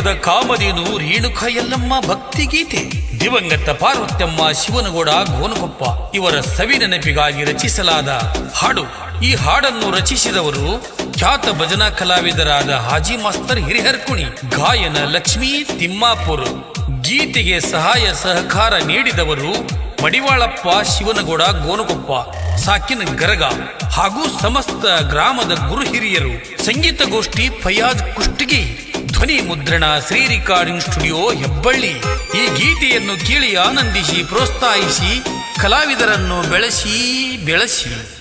ಕಲಿಯುಗದ ಕಾಮಧೇನು ರೇಣುಕ ಯಲ್ಲಮ್ಮ ಭಕ್ತಿ ಗೀತೆ. ದಿವಂಗತ ಪಾರ್ವತ್ಯಮ್ಮ ಶಿವನಗೌಡ ಗೋನಕೊಪ್ಪ ಇವರ ಸವಿ ನೆನಪಿಗಾಗಿ ರಚಿಸಲಾದ ಹಾಡು. ಈ ಹಾಡನ್ನು ರಚಿಸಿದವರು ಖ್ಯಾತ ಭಜನಾ ಕಲಾವಿದರಾದ ಹಾಜಿ ಮಾಸ್ತರ್ ಹಿರಿಹರ್ಕುಣಿ, ಗಾಯನ ಲಕ್ಷ್ಮೀ ತಿಮ್ಮಾಪುರ್. ಗೀತೆಗೆ ಸಹಾಯ ಸಹಕಾರ ನೀಡಿದವರು ಮಡಿವಾಳಪ್ಪ ಶಿವನಗೌಡ ಗೋನಕೊಪ್ಪ, ಸಾಕಿನ ಗರಗ ಹಾಗೂ ಸಮಸ್ತ ಗ್ರಾಮದ ಗುರು ಹಿರಿಯರು. ಸಂಗೀತ ಗೋಷ್ಠಿ ಫಯಾಜ್ ಕುಷ್ಟಗಿ ಧ್ವನಿ ಮುದ್ರಣ ಶ್ರೀ ರಿಕಾರ್ಡಿಂಗ್ ಸ್ಟುಡಿಯೋ ಹೆಬ್ಬಳ್ಳಿ. ಈ ಗೀತೆಯನ್ನು ಕೇಳಿ ಆನಂದಿಸಿ ಪ್ರೋತ್ಸಾಹಿಸಿ ಕಲಾವಿದರನ್ನು ಬೆಳೆಸಿ ಬೆಳೆಸಿ.